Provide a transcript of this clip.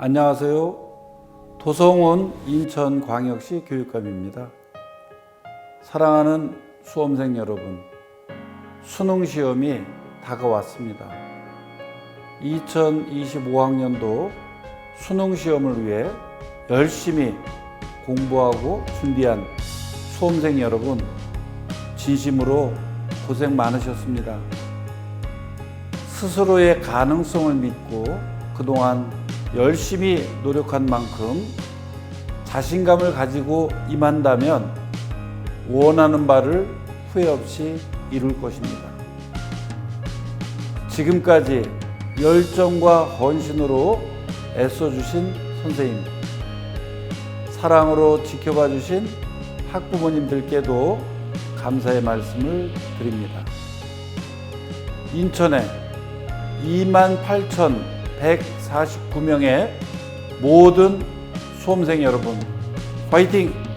안녕하세요. 도성훈 인천광역시 교육감입니다. 사랑하는 수험생 여러분, 수능 시험이 다가왔습니다. 2025학년도 수능 시험을 위해 열심히 공부하고 준비한 수험생 여러분, 진심으로 고생 많으셨습니다. 스스로의 가능성을 믿고 그동안 열심히 노력한 만큼 자신감을 가지고 임한다면 원하는 바를 후회 없이 이룰 것입니다. 지금까지 열정과 헌신으로 애써주신 선생님, 사랑으로 지켜봐 주신 학부모님들께도 감사의 말씀을 드립니다. 인천에 28,149명의 모든 수험생 여러분, 화이팅!